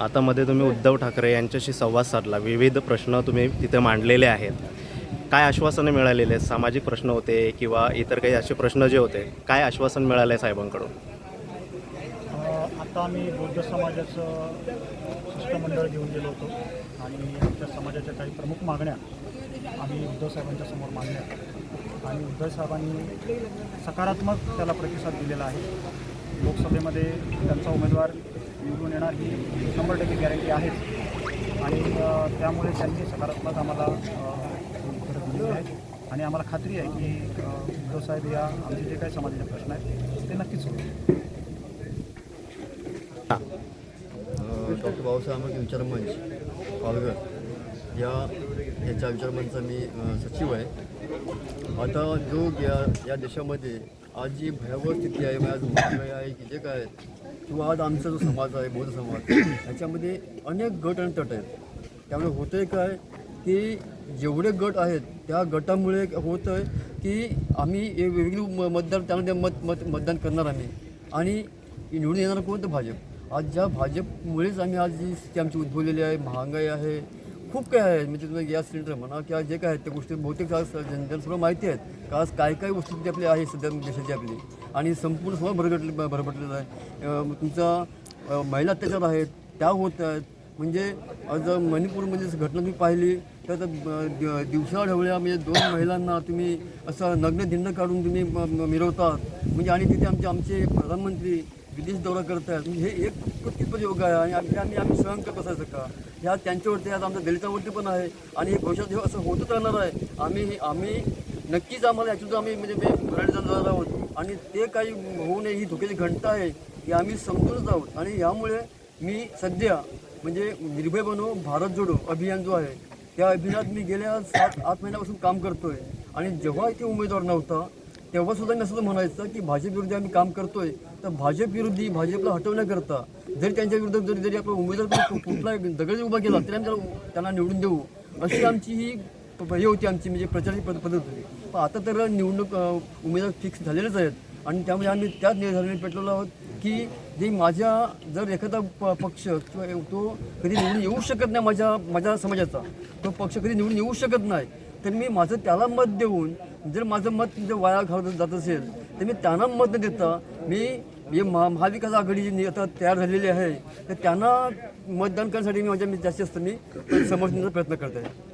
आता मध्ये तुम्ही उद्धव ठाकरे यांच्याशी संवाद साधला. विविध प्रश्न तुम्ही तिथे मांडलेले आहेत. काय आश्वासनं मिळालेले आहेत? सामाजिक प्रश्न होते किंवा इतर काही असे प्रश्न जे होते काय आश्वासन मिळालं आहे साहेबांकडून आता आम्ही बौद्ध समाजाचं शिष्टमंडळ घेऊन गेलो होतो आणि आमच्या समाजाच्या काही प्रमुख मागण्या आम्ही उद्धव साहेबांच्या समोर मांडल्या. आणि उद्धव साहेबांनी सकारात्मक त्याला प्रतिसाद दिलेला आहे. लोकसभेमध्ये त्यांचा उमेदवार निवडून येणार ही शंभर टक्के गॅरंटी आहेच. आणि त्यामुळे त्यांनी सकारात्मक आम्हाला दिलेली आहेत आणि आम्हाला खात्री आहे की अ, उद्धव साहेब या आमचे जे काही समाजाचे प्रश्न आहेत ते नक्कीच सोडतील डॉक्टर बाबासाहेब आंबेडकर विचार मंच पालघर. या याच्या विचार मंचचा मी सचिव आहे. आता जो या या देशामध्ये आज जी भयावह स्थिती आहे मग आज महागाई आहे की जे काय आहे, किंवा आज आमचा जो समाज आहे बौद्ध समाज याच्यामध्ये अनेक गट आणि तट आहेत. त्यामुळे होतं आहे काय की जेवढे गट आहेत त्या गटामुळे होतं आहे की आम्ही वेगळी मतदार त्यामध्ये मत मत मतदान करणार आम्ही. आणि निवडून येणार कोण तर भाजप? आज ज्या भाजपमुळेच आम्ही आज जी स्थिती आमची उद्भवलेली आहे महागाई आहे खूप काय आहे म्हणजे तुम्ही गॅस सिलेंडर म्हणा किंवा जे काय आहेत त्या गोष्टी बहुतेक आज जनतेला सर्व माहिती आहेत. का आज काय काय वस्तू आपली आहे सध्या देशाची आपली. आणि संपूर्ण सर्व भरगटले भरभटलेलं आहे. तुमचा महिला अत्याचार आहेत. त्या होत आहेत. म्हणजे आज मणिपूरमध्ये घटना तुम्ही पाहिली तर दिवसा ढवळ्या म्हणजे दोन महिलांना तुम्ही असं नग्न धिंड काढून तुम्ही मिरवतात. म्हणजे आणि तिथे आमचे आमचे प्रधानमंत्री विदेश दौरा करत आहेत. म्हणजे हे एक कितपत योग्य आहे आणि आम्ही आम्ही आम्ही सहन करत असायचं का? ह्या त्यांच्यावरती आज आमच्या दलितावरती पण आहे आणि हे भविष्यात हे असं होतच राहणार आहे. आम्ही आम्ही नक्कीच आम्हाला याच्यातून आम्ही म्हणजे मराठी जाणार आहोत. आणि ते काही होऊ नये ही धोक्याची घंटा आहे की आम्ही समजूनच आहोत. आणि यामुळे मी सध्या म्हणजे निर्भय बनो भारत जोडो अभियान जो आहे त्या अभियानात मी गेल्या सात आठ महिन्यापासून काम करतो आहे आणि जेव्हा इथे उमेदवार नव्हता तेव्हा सुद्धा मी असं म्हणायचं की भाजपविरुद्ध आम्ही काम करतोय तर भाजपविरोधी भाजपला हटवण्याकरता जरी त्यांच्या विरुद्ध जरी जरी आपला उमेदवार कुठला दगड उभा केला तरी आम्ही त्यांना निवडून देऊ. अशी आमची ही प- हे होती आमची म्हणजे प्रचाराची पद- पद्धत होती. पण आता तर निवडणूक उमेदवार फिक्स झालेलेच आहेत. आणि त्यामुळे आम्ही त्याच निर्धाराने पेटलेलो आहोत की जे माझ्या जर एखादा प- पक्ष किंवा तो कधी निवडून येऊ शकत नाही माझ्या माझ्या समाजाचा तो पक्ष कधी निवडून येऊ शकत नाही तर मी माझं त्याला मत देऊन जर माझं मत जर वाया घालत जात असेल तर मी त्यांना मत न देता. मी हे महा महाविकास आघाडी जी आता तयार झालेली आहे तर त्यांना मतदान करण्यासाठी मी माझ्या मी जास्तीत जास्त मी समजण्याचा प्रयत्न करत आहे